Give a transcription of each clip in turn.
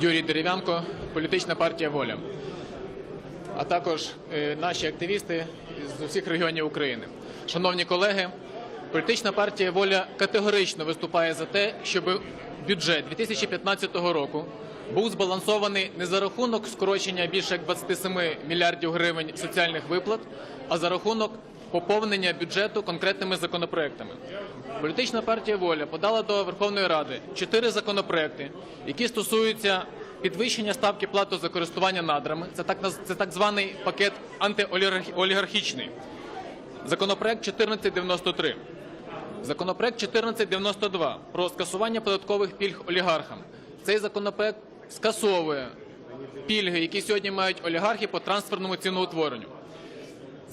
Юрій Дерев'янко, політична партія Воля, а також е, наші активісти з усіх регіонів України. Шановні колеги, політична партія Воля категорично виступає за те, щоб бюджет 2015 року був збалансований не за рахунок скорочення більше як 27 мільярдів гривень соціальних виплат, а за рахунок поповнення бюджету конкретними законопроектами. Політична партія Воля подала до Верховної Ради чотири законопроекти, які стосуються підвищення ставки плати за користування надрами. Це так це так званий пакет антиолігархічний. Законопроект 1493. Законопроект 1492 про скасування податкових пільг олігархам. Цей законопроект скасовує пільги, які сьогодні мають олігархи по трансферному ціноутворенню.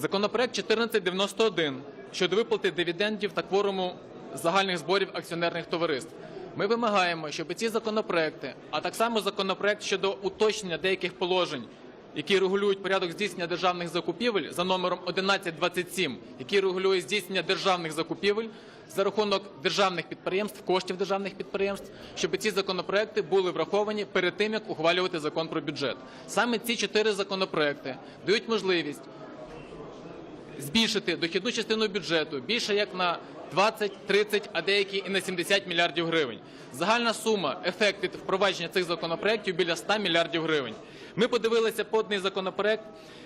Законопроект 1491 щодо виплати дивідендів та кворуму загальних зборів акціонерних товариств. Ми вимагаємо, щоб ці законопроекти, а так само законопроект щодо уточнення деяких положень, які регулюють порядок здійснення державних закупівель за номером 1127, який регулює здійснення державних закупівель за рахунок державних підприємств, коштів державних підприємств, щоб ці законопроекти були враховані перед тим, як ухвалювати закон про бюджет. Саме ці чотири законопроекти дають можливість збільшити дохідну частину бюджету більше як на 20, 30, а деякі і на 70 мільярдів гривень. Загальна сума, ефект від впровадження цих законопроєктів біля 100 мільярдів гривень. Ми подивилися поданий законопроект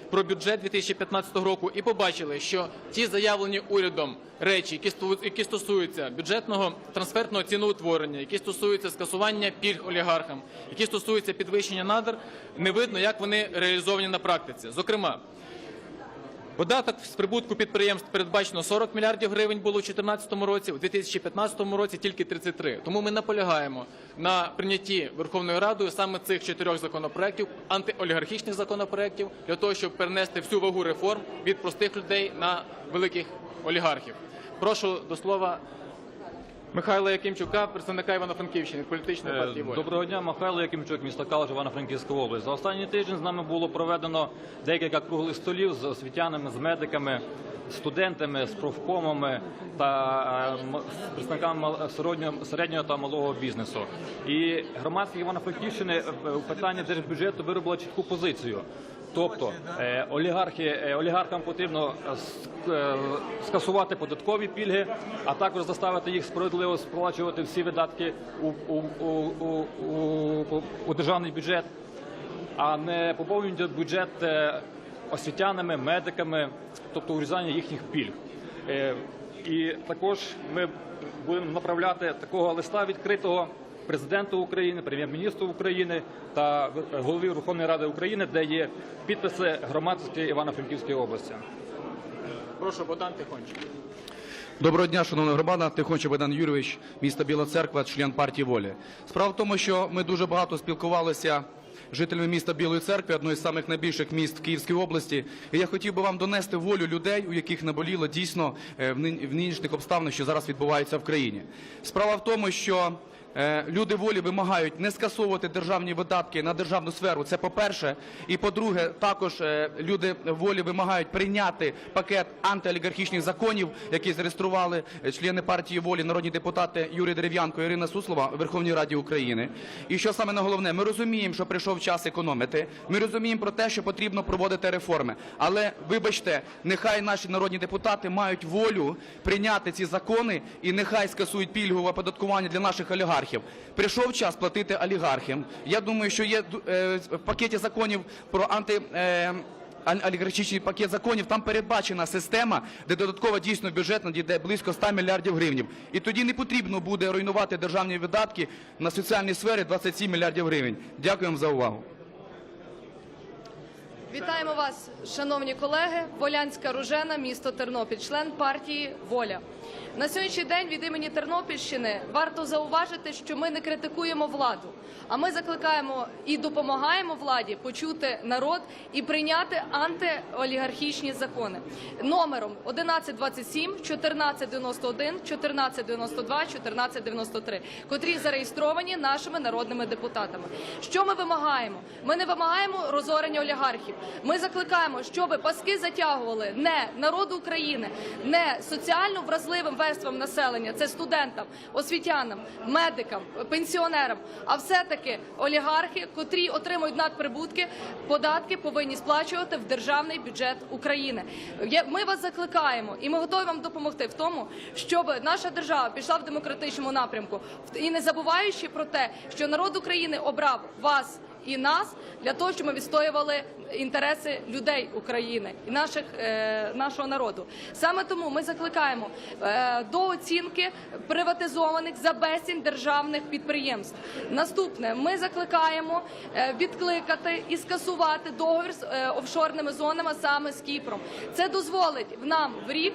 про бюджет 2015 року і побачили, що ті заявлені урядом речі, які стосуються бюджетного трансфертного ціноутворення, які стосуються скасування пільг олігархам, які стосуються підвищення надр, не видно, як вони реалізовані на практиці. Зокрема, Податок з прибутку підприємств передбачено 40 мільярдів гривень було у 2014 році, у 2015 році тільки 33. Тому ми наполягаємо на прийнятті Верховною Радою саме цих чотирьох законопроєктів, антиолігархічних законопроєктів, для того, щоб перенести всю вагу реформ від простих людей на великих олігархів. Прошу до слова Михайла Якимчука, представника Івано-Франківщини, політичної партії «Воля». Доброго дня, Михайло Якимчук, місто Калуш, Івано-Франківська область. За останній тиждень з нами було проведено декілька круглих столів з освітянами, з медиками, студентами, з профкомами та е, представниками середнього, та малого бізнесу. І громадські Івано-Франківщини е, у питанні держбюджету виробила чітку позицію. Тобто е, олігархи, е, олігархам потрібно е, скасувати податкові пільги, а також заставити їх справедливо сплачувати всі видатки у, у, у, у, у, державний бюджет, а не поповнювати бюджет освітянами, медиками, тобто урізання їхніх пільг. І також ми будемо направляти такого листа відкритого президенту України, прем'єр-міністру України та голові Верховної Ради України, де є підписи громадської Івано-Франківської області. Прошу Богдан Тихончик. Доброго дня, шановна громада. Тихонче Богдан Юрійович, місто Біла Церква, член партії волі. Справа в тому, що ми дуже багато спілкувалися з жителями міста Білої церкви, одної з самих найбільших міст в Київській області. І я хотів би вам донести волю людей, у яких наболіло дійсно е, в нині- в нинішніх обставинах, що зараз відбуваються в країні. Справа в тому, що Люди волі вимагають не скасовувати державні видатки на державну сферу. Це по-перше. І по-друге, також е, люди волі вимагають прийняти пакет антиолігархічних законів, які зареєстрували е, члени партії волі, народні депутати Юрій Дерев'янко і Ірина Суслова у Верховній Раді України. І що саме на головне, ми розуміємо, що прийшов час економити. Ми розуміємо про те, що потрібно проводити реформи. Але вибачте, нехай наші народні депутати мають волю прийняти ці закони і нехай скасують пільгове оподаткування для наших олігархів. Прийшов час платити олігархам. Я думаю, що є е, в пакеті законів про анти. Е, олігархічний пакет законів, там передбачена система, де додатково дійсно бюджет надійде близько 100 мільярдів гривень. І тоді не потрібно буде руйнувати державні видатки на соціальній сфері 27 мільярдів гривень. Дякую вам за увагу. Вітаємо вас, шановні колеги. Волянська Ружена, місто Тернопіль, член партії Воля. На сьогоднішній день від імені Тернопільщини варто зауважити, що ми не критикуємо владу, а ми закликаємо і допомагаємо владі почути народ і прийняти антиолігархічні закони номером 1127, 1491, 1492, 1493, котрі зареєстровані нашими народними депутатами. Що ми вимагаємо? Ми не вимагаємо розорення олігархів. Ми закликаємо, щоб паски затягували не народу України, не соціально вразливим верствам населення, це студентам, освітянам, медикам, пенсіонерам, а все-таки олігархи, котрі отримують надприбутки, податки повинні сплачувати в державний бюджет України. Ми вас закликаємо, і ми готові вам допомогти в тому, щоб наша держава пішла в демократичному напрямку, і не забуваючи про те, що народ України обрав вас і нас для того, щоб ми відстоювали інтереси людей України і наших е, нашого народу. Саме тому ми закликаємо е, до оцінки приватизованих за безцінь державних підприємств. Наступне ми закликаємо е, відкликати і скасувати договір з офшорними зонами саме з Кіпром. Це дозволить нам в рік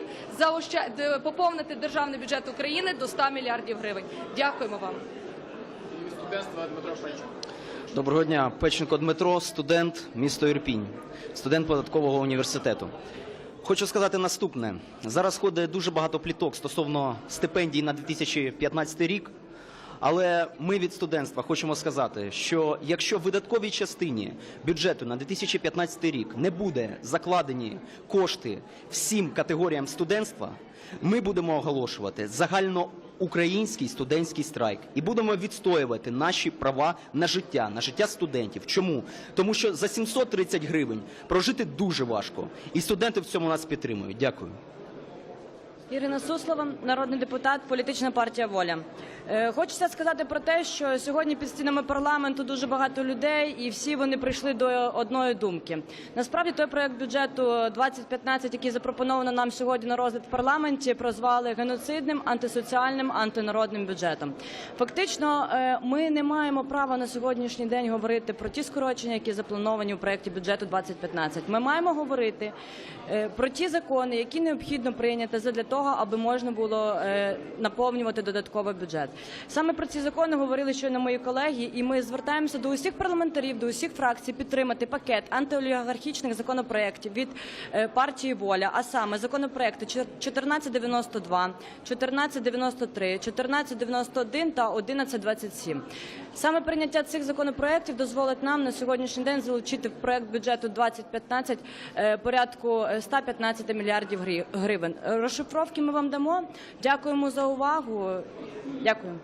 поповнити державний бюджет України до 100 мільярдів гривень. Дякуємо вам. Дмитро Пенчук. Доброго дня, Печенко Дмитро, студент, місто Ірпінь, студент податкового університету. Хочу сказати наступне: зараз ходить дуже багато пліток стосовно стипендій на 2015 рік. Але ми від студентства хочемо сказати, що якщо в видатковій частині бюджету на 2015 рік не буде закладені кошти всім категоріям студентства, ми будемо оголошувати загальноукраїнський студентський страйк і будемо відстоювати наші права на життя, на життя студентів. Чому? Тому що за 730 гривень прожити дуже важко, і студенти в цьому нас підтримують. Дякую. Ірина Суслова, народний депутат, політична партія Воля. Е, Хочеться сказати про те, що сьогодні під стінами парламенту дуже багато людей, і всі вони прийшли до одної думки. Насправді, той проект бюджету 2015, який запропоновано нам сьогодні на розгляд в парламенті, прозвали геноцидним, антисоціальним, антинародним бюджетом. Фактично, е, ми не маємо права на сьогоднішній день говорити про ті скорочення, які заплановані у проекті бюджету 2015. Ми маємо говорити е, про ті закони, які необхідно прийняти задля того, аби можна було е, наповнювати додатковий бюджет. Саме про ці закони говорили щойно мої колеги, і ми звертаємося до усіх парламентарів, до усіх фракцій підтримати пакет антиолігархічних законопроєктів від е, партії Воля, а саме законопроекти 1492, 1493, 1491 та 1127. Саме прийняття цих законопроєктів дозволить нам на сьогоднішній день залучити в проект бюджету 2015 е, порядку е, 115 мільярдів гривень. Розшифровки ми вам дамо. Дякуємо за увагу. Дякую.